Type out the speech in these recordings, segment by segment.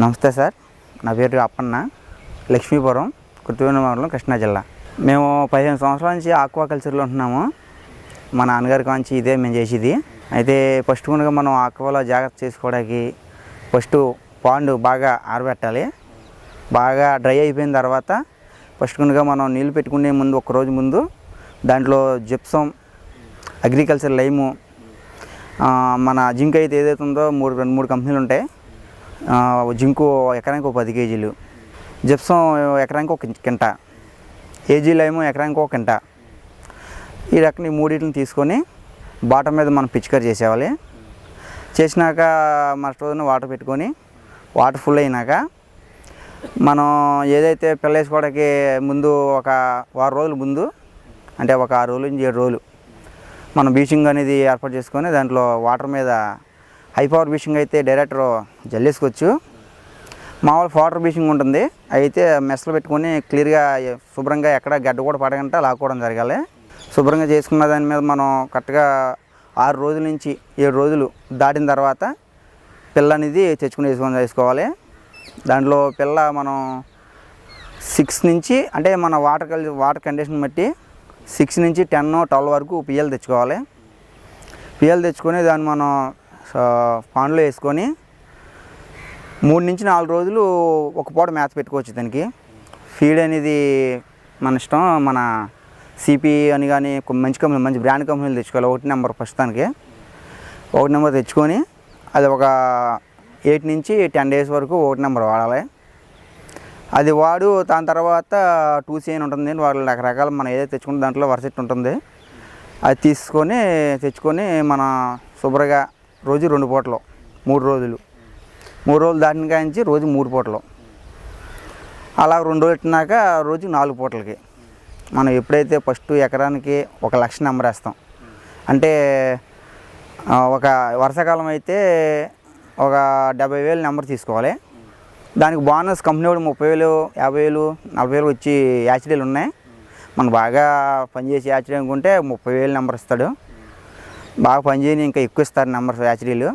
నమస్తే సార్. నా పేరు అప్పన్న లక్ష్మీపురం కుర్తివేణి మండలం కృష్ణా జిల్లా. మేము పదిహేను సంవత్సరాల నుంచి ఆక్వా కల్చర్లో ఉంటున్నాము. మా నాన్నగారి కాంచి ఇదే మేము చేసేది. అయితే ఫస్ట్ ముందుగా మనం ఆక్వాలో జాగ్రత్త చేసుకోవడానికి ఫస్ట్ పాండు బాగా ఆరబెట్టాలి. బాగా డ్రై అయిపోయిన తర్వాత ఫస్ట్ ముందుగా మనం నీళ్ళు పెట్టుకునే ముందు ఒక రోజు ముందు దాంట్లో జిప్సం అగ్రికల్చర్ లైము మన జింక్ అయితే ఏదైతే ఉందో మూడు రెండు మూడు కంపెనీలు ఉంటాయి జింకు ఎకరానికి ఒక పది కేజీలు. జిప్సం ఎకరానికి ఒక కింట. ఏజీ లైము ఎకరానికి ఒక కింట. ఈ రకం ఈ మూడింటిని తీసుకొని బాటం మీద మనం పిచికారి చేసేవాలి చేసినాక మస్ట్ రోజున వాటర్ పెట్టుకొని వాటర్ ఫుల్ అయినాక మనం ఏదైతే పిల్ల వేసుకోవడానికి ముందు ఒక వారం రోజుల ముందు అంటే ఒక ఆరు రోజులు నుంచి ఏడు రోజులు మనం బీచింగ్ అనేది ఏర్పాటు చేసుకొని దాంట్లో వాటర్ మీద హై పవర్ బీషింగ్ అయితే డైరెక్టర్ జల్లేసుకోవచ్చు. మామూలు వాటర్ బీషింగ్ ఉంటుంది. అయితే మెస్లు పెట్టుకొని క్లియర్గా శుభ్రంగా ఎక్కడ గడ్డ కూడా పడకుండా లాక్కోవడం జరగాలి. శుభ్రంగా చేసుకున్న దాని మీద మనం కరెక్ట్గా ఆరు రోజుల నుంచి ఏడు రోజులు దాటిన తర్వాత పిల్ల అనేది తెచ్చుకుని వేసుకొని వేసుకోవాలి. దాంట్లో పిల్ల మనం సిక్స్ నుంచి అంటే మన వాటర్ కల్ వాటర్ కండిషన్ బట్టి సిక్స్ నుంచి టెన్ ట్వెల్వ్ వరకు పిఎల్ తెచ్చుకోవాలి. పిఎల్ తెచ్చుకొని దాన్ని మనం పాన్లో వేసుకొని మూడు నుంచి నాలుగు రోజులు ఒక పూట మేత పెట్టుకోవచ్చు దానికి ఫీడ్ అనేది మన ఇష్టం మన సిపి అని కానీ మంచి కంపెనీ మంచి బ్రాండ్ కంపెనీలు తెచ్చుకోవాలి. ఒకటి నెంబర్ ప్రస్తుతానికి. ఒకటి నెంబర్ తెచ్చుకొని అది ఒక ఎయిట్ నుంచి టెన్ డేస్ వరకు ఒకటి నెంబర్ వాడాలి. అది వాడు దాని తర్వాత టూ అని ఉంటుంది. వాళ్ళు రకరకాల మనం ఏదైతే తెచ్చుకుంటే దాంట్లో వరసెట్ ఉంటుంది. అది తీసుకొని తెచ్చుకొని మన శుభ్రంగా రోజు రెండు పూటలు మూడు రోజులు. మూడు రోజులు దాటిన కాయించి రోజు మూడు పూటలు. అలా రెండు రోజులు పెట్టినాక రోజు నాలుగు పూటలకి. మనం ఎప్పుడైతే ఫస్ట్ ఎకరానికి ఒక లక్ష నెంబర్ వేస్తాం. అంటే ఒక వర్షాకాలం అయితే ఒక డెబ్బై వేలు నెంబర్ తీసుకోవాలి. దానికి బోనస్ కంపెనీ వాడు ముప్పై వేలు యాభై వేలు నలభై వేలు వచ్చి యాచిడీలు ఉన్నాయి. మనం బాగా పనిచేసి యాచిడీ అనుకుంటే ముప్పై వేలు నెంబర్ ఇస్తాడు. బాగా పనిచేయని ఇంకా ఎక్కువ ఇస్తారు నెంబర్స్ యాచిడీలు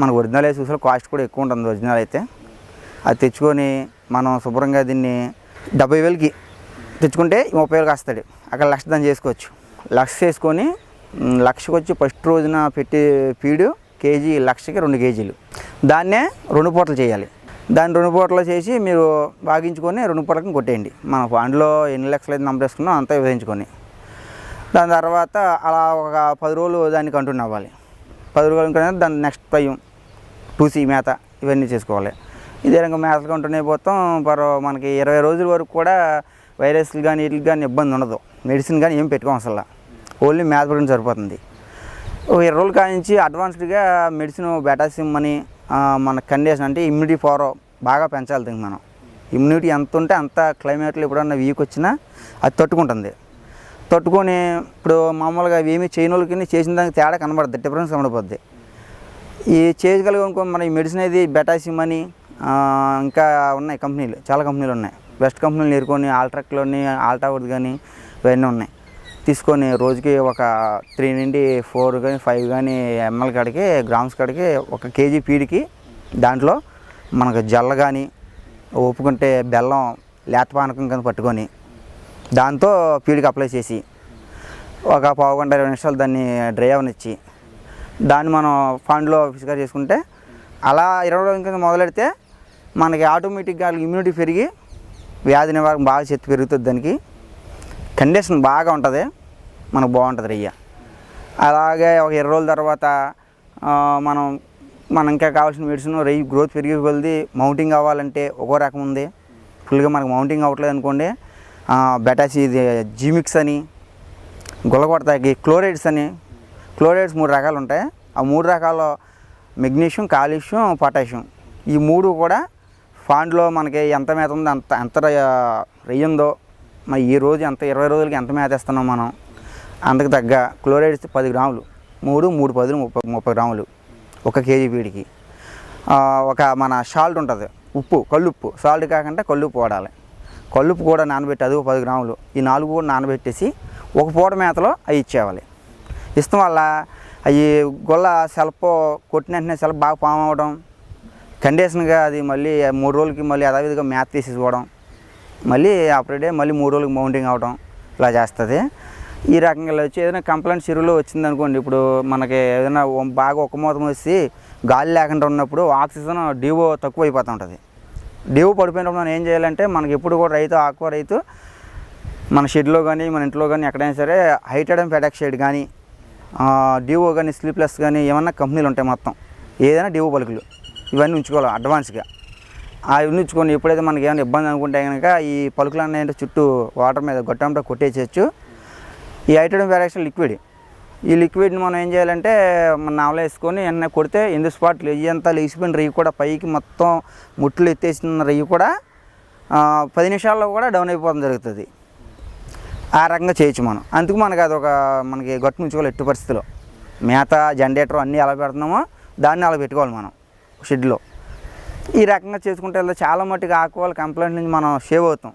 మన ఒరిజినల్ అయితే చూసారు కాస్ట్ కూడా ఎక్కువ ఉంటుంది ఒరిజినల్ అయితే. అది తెచ్చుకొని మనం శుభ్రంగా దీన్ని డెబ్బై వేలకి తెచ్చుకుంటే ముప్పై వేలకు వస్తాడు. అక్కడ లక్ష దాన్ని చేసుకోవచ్చు. లక్ష చేసుకొని లక్షకు వచ్చి ఫస్ట్ రోజున పెట్టి ఫీడు కేజీ లక్షకి రెండు కేజీలు. దాన్నే రెండు పూటలు చేయాలి. దాన్ని రెండు పూటలు చేసి మీరు భాగించుకొని రెండు పూటలకు కొట్టేయండి. మన అందులో ఎన్ని లక్షలు అయితే నంబర్ వేసుకున్నాం అంతా విభజించుకొని దాని తర్వాత అలా ఒక పది రోజులు దాన్ని కంటిన్యూ అవ్వాలి. పది రోజులు కంటిన్యూ దాని నెక్స్ట్ టైం టూసీ మేత ఇవన్నీ చేసుకోవాలి. ఇదే రకంగా మేతలు కంటిన్యూ పోతాం పర్ మనకి ఇరవై రోజుల వరకు కూడా వైరస్లు కానీ వీటికి కానీ ఇబ్బంది ఉండదు. మెడిసిన్ కానీ ఏం పెట్టుకోం అసలు. ఓన్లీ మేత పడుకుని సరిపోతుంది. ఒక ఇరవై రోజుల కానించి అడ్వాన్స్డ్గా మెడిసిన్ బెటాసిమ్ అని మన కండిషన్ అంటే ఇమ్యూనిటీ పవర్ బాగా పెంచాలి మనం. ఇమ్యూనిటీ ఎంత ఉంటే అంత క్లైమేట్లో ఎప్పుడన్నా వీక్ వచ్చినా అది తట్టుకుంటుంది. తట్టుకొని ఇప్పుడు మామూలుగా ఏమీ చేయని వాళ్ళకి చేసిన దానికి తేడా కనబడుద్ది డిఫరెన్స్ కనబడిపోద్ది. ఈ చేయగలిగే మన ఈ మెడిసిన్ అనేది బెటాసిమ్ అని ఇంకా ఉన్నాయి కంపెనీలు చాలా కంపెనీలు ఉన్నాయి. బెస్ట్ కంపెనీలు నేర్కొని ఆల్ట్రాక్లోని ఆల్టావుడ్ కానీ ఇవన్నీ ఉన్నాయి. తీసుకొని రోజుకి ఒక త్రీ నుండి ఫోర్ కానీ ఫైవ్ కానీ ఎంఎల్ కాడికి గ్రామ్స్ కాడికి ఒక కేజీ పీడికి దాంట్లో మనకు జల్ల కానీ ఒప్పుకుంటే బెల్లం లేత పానకం కానీ పట్టుకొని దాంతో పీడికి అప్లై చేసి ఒక పావు గంట ఇరవై నిమిషాలు దాన్ని డ్రై అవనిచ్చి దాన్ని మనం ఫండ్లో ఫిజికల్ చేసుకుంటే అలా ఇరవై రోజుల కింద మొదలెడితే మనకి ఆటోమేటిక్గా ఇమ్యూనిటీ పెరిగి వ్యాధి నివారణ బాగా శక్తి పెరుగుతుంది దానికి. కండిషన్ బాగా ఉంటుంది మనకు బాగుంటుంది రయ్య. అలాగే ఒక ఇరవై రోజుల తర్వాత మనం మనం ఇంకా కావాల్సిన మెడిసిన్ రయ్యి గ్రోత్ పెరిగి కొలిది మౌంటింగ్ అవ్వాలంటే ఒక్కో రకం ఉంది. ఫుల్గా మనకు మౌంటింగ్ అవ్వట్లేదు అనుకోండి బెటాసి ఇది జీమిక్స్ అని గుల్లగొడతాకి క్లోరైడ్స్ అని. క్లోరైడ్స్ మూడు రకాలు ఉంటాయి. ఆ మూడు రకాల మెగ్నీషియం కాల్షియం పొటాషియం. ఈ మూడు కూడా ఫాండ్లో మనకి ఎంత మేత ఉందో అంత ఎంత రెయ్యిందో మరి ఈ రోజు ఎంత ఇరవై రోజులకి ఎంత మేత ఇస్తున్నాం మనం అందుకు తగ్గ క్లోరైడ్స్ పది గ్రాములు. మూడు మూడు పదులు ముప్పై ముప్పై గ్రాములు ఒక కేజీ వీడికి. ఒక మన సాల్ట్ ఉంటుంది ఉప్పు కల్లుప్పు సాల్ట్ కాకుండా కల్లుప్పు వాడాలి. కలుపు కూడా నానబెట్టి అది ఒక పది గ్రాములు. ఈ నాలుగు కూడా నానబెట్టేసి ఒక పూట మేతలో అవి ఇచ్చేయాలి. ఇస్తాం వల్ల అవి గొల్ల సెల్ఫ్ కొట్టిన వెంటనే సెల్ఫ్ బాగా పాము అవడం కండిషన్గా అది మళ్ళీ మూడు రోజులకి మళ్ళీ యథావిధిగా మేత తీసేసుకోవడం మళ్ళీ ఆపరేట్ మళ్ళీ మూడు రోజులకి మౌంటింగ్ అవడం ఇలా చేస్తుంది. ఈ రకంగా వచ్చి ఏదైనా కంప్లైంట్ చెరువులో వచ్చింది అనుకోండి ఇప్పుడు మనకి ఏదైనా బాగా ఒక మూతం వచ్చి గాలి లేకుండా ఉన్నప్పుడు ఆక్సిజన్ డివో తక్కువ అయిపోతూ ఉంటుంది. డ్యూ పడిపోయినప్పుడు మనం ఏం చేయాలంటే మనకి ఎప్పుడు కూడా రైతు ఆక్వా రైతు మన షెడ్లో కానీ మన ఇంట్లో కానీ ఎక్కడైనా సరే హైటెడ్ అండ్ ఫెడాక్ షెడ్ కానీ డివో కానీ స్లీప్లెస్ కానీ ఏమన్నా కంపెనీలు ఉంటాయి మొత్తం. ఏదైనా డివో పలుకులు. ఇవన్నీ ఉంచుకోవాలి అడ్వాన్స్గా. అవి ఉంచుకొని ఎప్పుడైతే మనకి ఏమైనా ఇబ్బంది అనుకుంటే కనుక ఈ పలుకులు అన్నీ చుట్టూ వాటర్ మీద గొట్టంతో కొట్టేసేయచ్చు. ఈ హైడ్రోజన్ పెరాక్సైడ్ లిక్విడ్. ఈ లిక్విడ్ని మనం ఏం చేయాలంటే మన నావలో వేసుకొని ఎన్న కొడితే ఎందు స్పాట్ రెయ్యి అంతా లేచిపోయిన రెయ్యి కూడా పైకి మొత్తం ముట్లు ఎత్తేసిన రెయ్యి కూడా పది నిమిషాల్లో కూడా డౌన్ అయిపోవడం జరుగుతుంది. ఆ రకంగా చేయొచ్చు మనం. అందుకు మనకి అది ఒక మనకి గట్టు ముంచుకోవాలి ఎట్టి పరిస్థితిలో. మేత జనరేటర్ అన్నీ ఎలా పెడుతున్నామో దాన్ని అలా పెట్టుకోవాలి మనం షెడ్లో. ఈ రకంగా చేసుకుంటే వెళ్తే చాలా మట్టుకు ఆకువాళ్ళ కంప్లైంట్ నుంచి మనం సేవ్ అవుతాం.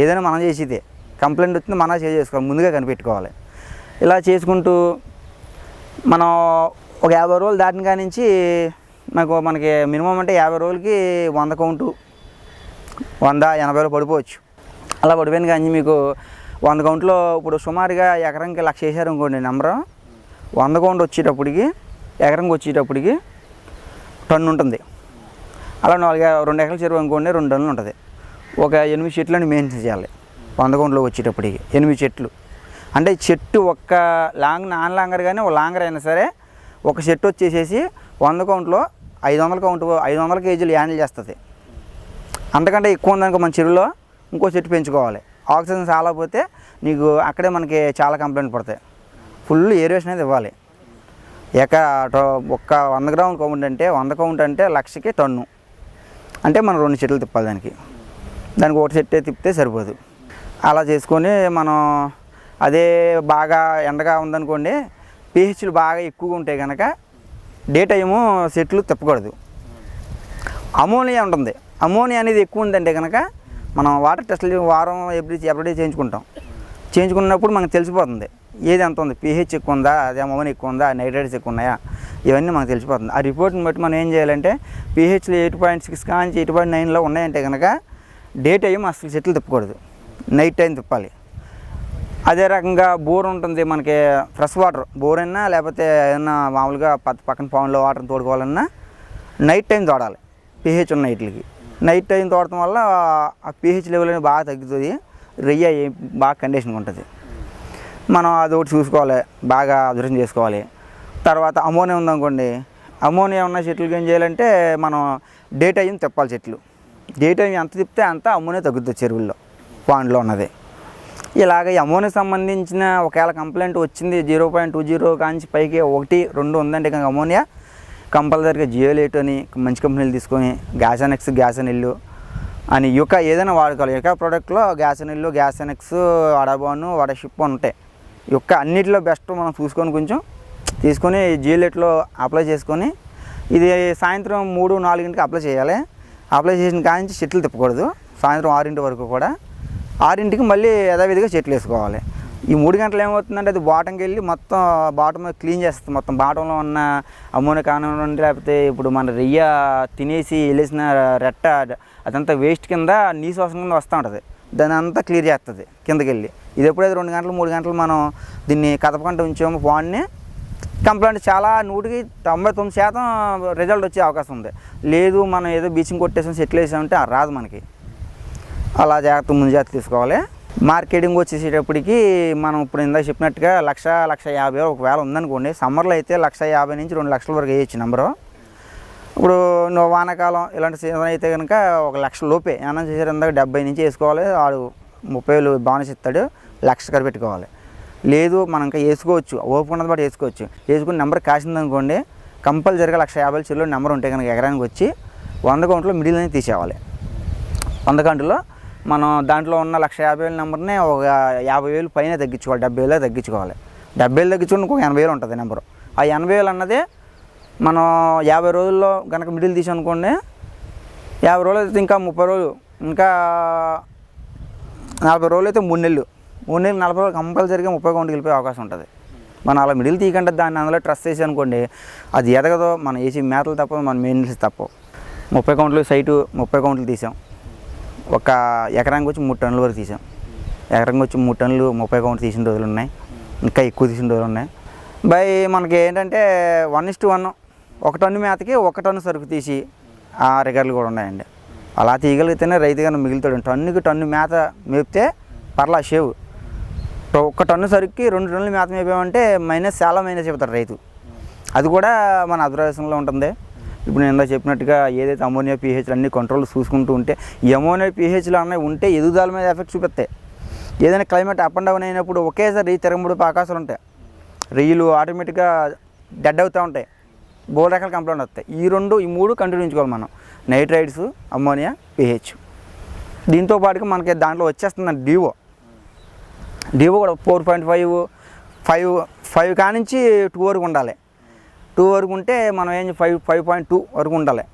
ఏదైనా మనం చేసేదే. కంప్లైంట్ వచ్చింది మనం సేవ్ చేసుకోవాలి ముందుగా కనిపెట్టుకోవాలి. ఇలా చేసుకుంటూ మనం ఒక యాభై రోజులు దాటిన కాడి నుంచి నాకు మనకి మినిమం అంటే యాభై రోజులకి వంద కౌంటు వంద ఎనభైలో పడిపోవచ్చు. అలా పడిపోయిన కానీ మీకు వంద కౌంట్లో ఇప్పుడు సుమారుగా ఎకరంకి లక్ష వేసారు అనుకోండి నెంబరు. వంద కౌంట్ వచ్చేటప్పటికి ఎకరంకి వచ్చేటప్పటికి టన్ను ఉంటుంది. అలా నాలుగు రెండు ఎకరాల చెరువు అనుకోండి రెండు టన్నులు ఉంటుంది. ఒక ఎనిమిది చెట్లను మెయింటైన్ చేయాలి. వంద కౌంట్లో వచ్చేటప్పటికి ఎనిమిది చెట్లు. అంటే చెట్టు ఒక్క లాంగ్ నాన్ లాంగర్ కానీ ఒక లాంగర్ అయినా సరే ఒక చెట్టు వచ్చేసేసి వంద కౌంట్లో ఐదు వందల కౌంట్ ఐదు వందల కేజీలు హ్యాండిల్ చేస్తుంది. అంతకంటే ఎక్కువ ఉందనుకో మన చెరువులో ఇంకో చెట్టు పెంచుకోవాలి. ఆక్సిజన్ చాలా పోతే నీకు అక్కడే మనకి చాలా కంప్లైంట్ పడతాయి. ఫుల్ ఏరియేషన్ అనేది ఇవ్వాలి. ఎక ఒక్క వంద గ్రాముల కౌంట్ అంటే వంద కౌంట్ అంటే లక్షకి టన్ను. అంటే మనం రెండు చెట్లు తిప్పాలి దానికి. దానికి ఒకటి చెట్టే తిప్పితే సరిపోదు. అలా చేసుకొని మనం అదే బాగా ఎండగా ఉందనుకోండి పిహెచ్లు బాగా ఎక్కువగా ఉంటాయి కనుక డే టైము చెట్లు తిప్పకూడదు. అమోనియా ఉంటుంది. అమోనియా అనేది ఎక్కువ ఉందంటే కనుక మనం వాటర్ టెస్ట్లు వారం ఎవ్రీ ఎవ్రీడే చేయించుకుంటాం. చేయించుకున్నప్పుడు మనకు తెలిసిపోతుంది. ఏది ఎంత ఉంది? పీహెచ్ ఎక్కువ ఉందా? అదే అమోనియా ఎక్కువ ఉందా? నైట్రేట్స్ ఎక్కువ ఉన్నాయా? ఇవన్నీ మనకు తెలిసిపోతుంది. ఆ రిపోర్ట్ని బట్టి మనం ఏం చేయాలంటే పిహెచ్లు ఎయిట్ పాయింట్ సిక్స్ కాంచి ఎయిట్ పాయింట్ నైన్లో ఉన్నాయంటే కనుక డే టైం అసలు చెట్లు తిప్పకూడదు. నైట్ టైం తిప్పాలి. అదే రకంగా బోర్ ఉంటుంది మనకి ఫ్రెష్ వాటర్. బోర్ అయినా లేకపోతే ఏదైనా మామూలుగా పక్క పక్కన పవన్లో వాటర్ తోడుకోవాలన్నా నైట్ టైం తోడాలి. పిహెచ్ ఉన్న నైట్లకి నైట్ టైం తోడటం వల్ల ఆ పిహెచ్ లెవెల్ అనేది బాగా తగ్గుతుంది. రెయ్య అయ్యి బాగా కండిషన్గా ఉంటుంది. మనం అది ఒకటి చూసుకోవాలి. బాగా అదృష్టం చేసుకోవాలి. తర్వాత అమోనియా ఉందనుకోండి. అమోనియా ఉన్న చెట్లకి ఏం చేయాలంటే మనం డే టైం తిప్పాలి చెట్లు. డే టైం ఎంత తిప్పితే అంత అమోనియా తగ్గుతుంది చెరువుల్లో పాండ్లో ఉన్నది. ఇలాగ ఈ అమోనియా సంబంధించిన ఒకవేళ కంప్లైంట్ వచ్చింది జీరో పాయింట్ టూ జీరో కాంచి పైకి ఒకటి రెండు ఉందంటే కనుక అమోనియా కంపల్సరీగా జియోలేట్ అని మంచి కంపెనీలు తీసుకొని గ్యాస్ అనెక్స్ గ్యాస్ అనిల్లు అని యుక ఏదైనా వాడుకోవాలి. యుక ప్రోడక్ట్లో గ్యాస్ అనిల్లు గ్యాస్ అనెక్స్ వడబాను వడషిప్ అని ఉంటాయి. యొక్క అన్నిటిలో బెస్ట్ మనం చూసుకొని కొంచెం తీసుకొని జియో లేట్లో అప్లై చేసుకొని ఇది సాయంత్రం మూడు నాలుగింటికి అప్లై చేయాలి. అప్లై చేసిన కాంచి చెట్లు తిప్పకూడదు. సాయంత్రం ఆరింటి వరకు కూడా ఆరింటికి మళ్ళీ యథావిధిగా చెట్లు వేసుకోవాలి. ఈ మూడు గంటలు ఏమవుతుందంటే అది బాటంకి వెళ్ళి మొత్తం బాటం క్లీన్ చేస్తుంది. మొత్తం బాటంలో ఉన్న అమ్మోని కానివ్వండి లేకపోతే ఇప్పుడు మన రెయ్య తినేసి వెళ్ళేసిన రెట్ట అదంతా వేస్ట్ కింద నీసు వాసన కింద వస్తూ ఉంటుంది. దాన్ని అంతా క్లియర్ చేస్తుంది కిందకి వెళ్ళి. ఇది ఎప్పుడైతే రెండు గంటలు మూడు గంటలు మనం దీన్ని కదపకుండా ఉంచాము వాడిని కంప్లైంట్ చాలా నూటికి తొంభై తొమ్మిది శాతం రిజల్ట్ వచ్చే అవకాశం ఉంది. లేదు మనం ఏదో బీచింగ్ కొట్టేసాం సెటిల్ వేసామంటే రాదు మనకి. అలా జాగ్రత్త ముందు జాగ్రత్త తీసుకోవాలి. మార్కెటింగ్ వచ్చేసేటప్పటికి మనం ఇప్పుడు ఇందాక చెప్పినట్టుగా లక్ష లక్ష యాభై ఒకవేళ ఉందనుకోండి. సమ్మర్లో అయితే లక్ష యాభై నుంచి రెండు లక్షల వరకు వేయచ్చు నెంబరు. ఇప్పుడు నువ్వు వానాకాలం ఇలాంటి సీజన్ అయితే కనుక ఒక లక్ష లోపే. ఏమన్నా చేసారు ఇందాక డెబ్బై నుంచి వేసుకోవాలి వాడు ముప్పై వేలు బోనస్ ఇస్తాడు లక్ష కర పెట్టుకోవాలి. లేదు మనం ఇంకా వేసుకోవచ్చు. ఓపెన్ ఉన్నది బట్టి వేసుకోవచ్చు. వేసుకుని నెంబర్ కాసిందనుకోండి కంపల్సరిగా లక్ష యాభై చెల్లు నెంబర్ ఉంటే కనుక ఎకరానికి వచ్చి వంద కౌంట్లో మిడిల్ అనేది తీసేవాలి వంద గంటలో మనం దాంట్లో ఉన్న లక్ష యాభై వేల నెంబర్ని ఒక యాభై వేలు పైన తగ్గించుకోవాలి. డెబ్బై వేలు తగ్గించుకోవాలి. డెబ్బై వేలు తగ్గించుకుని ఇంకొక ఎనభై వేలు ఉంటుంది నెంబరు. ఆ ఎనభై వేలు అన్నది మనం యాభై రోజుల్లో కనుక మిడిల్ తీసి అనుకోండి యాభై రోజులు అయితే ఇంకా ముప్పై రోజులు ఇంకా నలభై రోజులు అయితే మూడు నెలలు. మూడు నెలలు నలభై రోజులు కంపల్సరీగా ముప్పై కౌంట్కి వెళ్ళిపోయే అవకాశం ఉంటుంది. మనం అలా మిడిల్ తీయకుండా దాన్ని అందులో ట్రస్ట్ చేసి అనుకోండి అది ఎదగదో మనం వేసి మేతలు తప్ప మన మెయిన్స్ తప్ప ముప్పై కౌంట్లు సైటు ముప్పై కౌంట్లు తీసాం. ఒక ఎకరానికి వచ్చి మూడు టన్నుల వరకు తీసాం. ఎకరానికి వచ్చి మూడు టన్నులు ముప్పై కౌంట్లు తీసిన రోజులు ఉన్నాయి. ఇంకా ఎక్కువ తీసిన రోజులు ఉన్నాయి. బై మనకి ఏంటంటే వన్ ఇస్ టు వన్ ఒక టన్ను మేతకి ఒక టన్ను సరుకు తీసి ఆ రికార్డులు కూడా ఉన్నాయండి. అలా తీయగలిగితేనే రైతు మిగులుతాడు. టన్నుకి టన్ను మేత మేపితే పర్లా షేవ్. ఒక్క టన్ను సరుకుకి రెండు టన్నులు మేత మేపామంటే మైనస్ చాలా మైనస్ చెబుతారు రైతు. అది కూడా మన అదృష్టంలో ఉంటుంది. ఇప్పుడు నేను చెప్పినట్టుగా ఏదైతే అమోనియా పిహెచ్లు అన్ని కంట్రోల్ చూసుకుంటూ ఉంటే ఈ అమోనియా పీహెచ్లు అన్నవి ఉంటే ఎదుగుదల మీద ఎఫెక్ట్ చూపిస్తాయి ఏదైనా క్లైమేట్ అప్ అండ్ డౌన్ అయినప్పుడు ఒకేసారి రీ తిరగముడు ఉంటాయి. రీలు ఆటోమేటిక్గా డెడ్ అవుతూ ఉంటాయి. బోల్ రకాల కంప్లైంట్ వస్తాయి. ఈ రెండు ఈ మూడు కంటిన్యూ ఉంచుకోవాలి మనం. నైట్రైడ్స్ అమ్మోనియా పిహెచ్ దీంతో పాటుగా మనకి దాంట్లో వచ్చేస్తుంది డివో డివో కూడా four point five five five కానించి టూ వరకు ఉండాలి. టూ వరకు ఉంటే మనం ఏం ఫైవ్ ఫైవ్ పాయింట్ టూ వరకు ఉండాలి.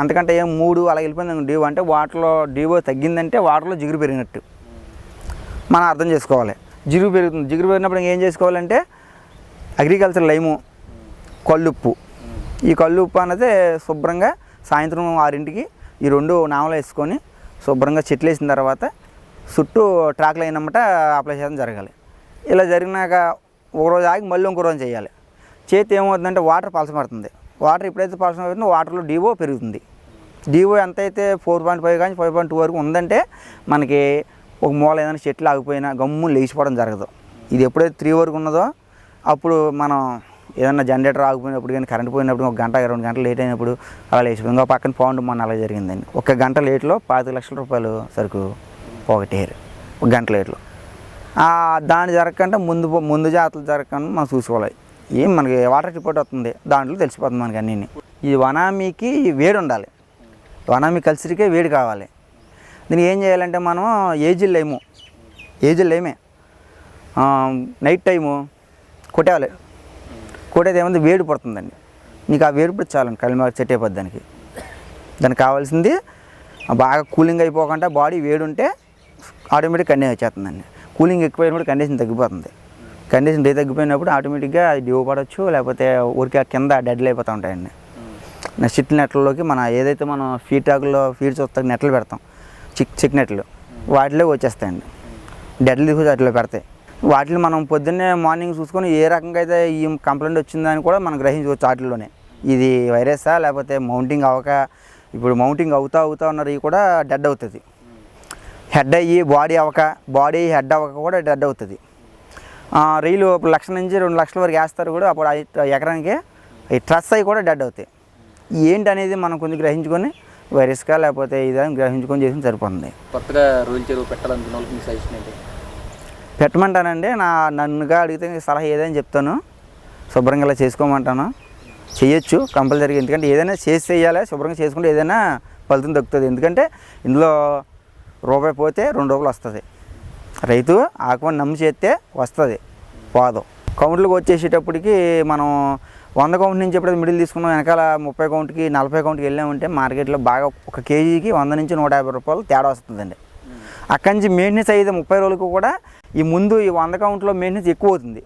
అంతకంటే ఏం మూడు అలా వెళ్ళిపోయింది డివో అంటే వాటర్లో డివో తగ్గిందంటే వాటర్లో జిగురు పెరిగినట్టు. మనం అర్థం చేసుకోవాలి. జిగురు పెరుగుతుంది. జిగురు పెరిగినప్పుడు ఏం చేసుకోవాలంటే అగ్రికల్చర్ లైము కళ్ళుప్పు. ఈ కళ్ళుప్పు అన్నది శుభ్రంగా సాయంత్రం ఆరింటికి ఈ రెండు నామలు వేసుకొని శుభ్రంగా చెట్లు వేసిన తర్వాత చుట్టూ ట్రాక్లు అయినమ్మట అప్లై చేయడం జరగాలి. ఇలా జరిగినాక ఒక రోజు ఆగి మళ్ళీ ఇంకో రోజు చేయాలి. చేతి ఏమవుతుందంటే వాటర్ పలసపడుతుంది వాటర్ ఎప్పుడైతే పలసపడుతుందో వాటర్లో డివో పెరుగుతుంది. డివో ఎంత అయితే ఫోర్ పాయింట్ ఫైవ్ కానీ ఫైవ్ పాయింట్ టూ వరకు ఉందంటే మనకి ఒక మూల ఏదైనా చెట్లు ఆగిపోయినా గమ్ము లేచిపోవడం జరగదు. ఇది ఎప్పుడైతే త్రీ వరకు ఉన్నదో అప్పుడు మనం ఏదైనా జనరేటర్ ఆగిపోయినప్పుడు కానీ కరెంట్ పోయినప్పుడు ఒక గంట రెండు గంటలు లేట్ అయినప్పుడు అలా లేచిపోయింది ఇంకో పక్కన పౌండ్ మొన్న అలా జరిగిందండి. ఒక గంట లేట్లో పాతిక లక్షల రూపాయలు సరుకు పోగొట్టారు. ఒక గంట లేట్లో దాని జరగకుండా ముందు ముందు జాతలు జరగకుండా మనం చూసుకోవాలి. ఏం మనకి వాటర్ రిపోర్ట్ వస్తుంది? దాంట్లో తెలిసిపోతుంది మనకి అన్నీ ఈ వనామీకి వేడి ఉండాలి. వనామీ కల్చర్కే వేడి కావాలి. దీనికి ఏం చేయాలంటే మనం ఏజిల్ లేము. ఏజిల్ లేమే. నైట్ టైము కొట్టేయాలి. కొట్టేది ఏమైంది? వేడి పడుతుందండి. నీకు ఆ వేడి పడి చాలండి. కలిమ సెట్ అయిపోద్ది దానికి. దానికి కావాల్సింది బాగా కూలింగ్ అయిపోకుండా బాడీ వేడి ఉంటే ఆటోమేటిక్ కండిషన్ వచ్చేస్తుందండి. కూలింగ్ ఎక్కువైనప్పుడు కండిషన్ తగ్గిపోతుంది. కండిషన్ డే తగ్గిపోయినప్పుడు ఆటోమేటిక్గా అది డివో పడవచ్చు లేకపోతే ఊరికే కింద డెడ్లు అయిపోతూ ఉంటాయండి. నెక్స్ట్ చిట్ నెట్లలోకి మన ఏదైతే మనం ఫీడ్ టాకుల్లో ఫీడ్ చూస్తాం నెట్లు పెడతాం చిక్ చిక్ నెట్లు వాటిలో వచ్చేస్తాయండి. డెడ్లు తీసుకొచ్చి వాటిలో పెడతాయి. వాటిని మనం పొద్దున్నే మార్నింగ్ చూసుకొని ఏ రకంగా అయితే ఈ కంప్లైంట్ వచ్చిందని కూడా మనం గ్రహించవచ్చు వాటిల్లోనే. ఇది వైరసా లేకపోతే మౌంటింగ్ అవ్వక ఇప్పుడు మౌంటింగ్ అవుతా అవుతా ఉన్నది కూడా డెడ్ అవుతుంది. హెడ్ అయ్యి బాడీ అవ్వక బాడీ హెడ్ అవ్వక కూడా డెడ్ అవుతుంది. రీలు ఇప్పుడు లక్ష నుంచి రెండు లక్షల వరకు వేస్తారు కూడా అప్పుడు ఎకరానికి ఈ ట్రస్ అవి కూడా డెడ్ అవుతాయి. ఏంటి అనేది మనం కొంచెం గ్రహించుకొని వైరస్గా లేకపోతే ఇదని గ్రహించుకొని చేసి సరిపోతుంది. కొత్తగా రొయ్యల చెరువు పెట్టాలనుకున్న వాళ్ళకి మీ సజెషన్ ఏంటి? పెట్టమంటానండి నా నన్నుగా అడిగితే సలహా ఏదని చెప్తాను. శుభ్రంగా ఇలా చేసుకోమంటాను. చేయొచ్చు కంపల్సరీగా ఎందుకంటే ఏదైనా చేసి చేయాలి శుభ్రంగా చేసుకుంటే ఏదైనా ఫలితం దక్కుతుంది. ఎందుకంటే ఇందులో రూపాయి పోతే రెండు రూపాయలు వస్తుంది. రైతు ఆకుమని నమ్మి చేస్తే వస్తుంది పోదు కౌంట్లకు వచ్చేసేటప్పటికి మనం వంద కౌంట్ నుంచి ఎప్పుడైతే మిడిల్ తీసుకున్నాం వెనకాల ముప్పై కౌంట్కి నలభై కౌంట్కి వెళ్ళామంటే మార్కెట్లో బాగా ఒక కేజీకి వంద నుంచి నూట యాభై రూపాయలు తేడా వస్తుందండి. అక్కడి నుంచి మెయింటెనెన్స్ అయితే ముప్పై రోజులకు కూడా ఈ ముందు ఈ వంద కౌంట్లో మెయింటెనెన్స్ ఎక్కువ అవుతుంది.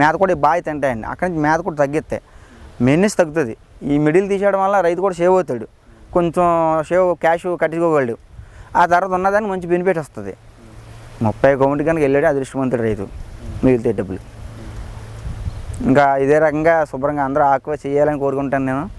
మేత కూడా బాగా తింటాయండి. అక్కడి నుంచి మేత కూడా తగ్గిస్తాయి మెయింటెనెన్స్ తగ్గుతుంది. ఈ మిడిల్ తీసేయడం వల్ల రైతు కూడా సేవ్ అవుతాడు. కొంచెం సేవ్ క్యాష్ కట్టించుకోగలడు. ఆ తర్వాత ఉన్నదానికి మంచి బెనిఫిట్ వస్తుంది. ముప్పై కౌంట్ కనుక వెళ్ళాడు అదృష్టవంతుడు రైతు మిగిలితే డబ్బులు. ఇంకా ఇదే రకంగా శుభ్రంగా అందరూ ఆక్వా చేయాలని కోరుకుంటాను నేను.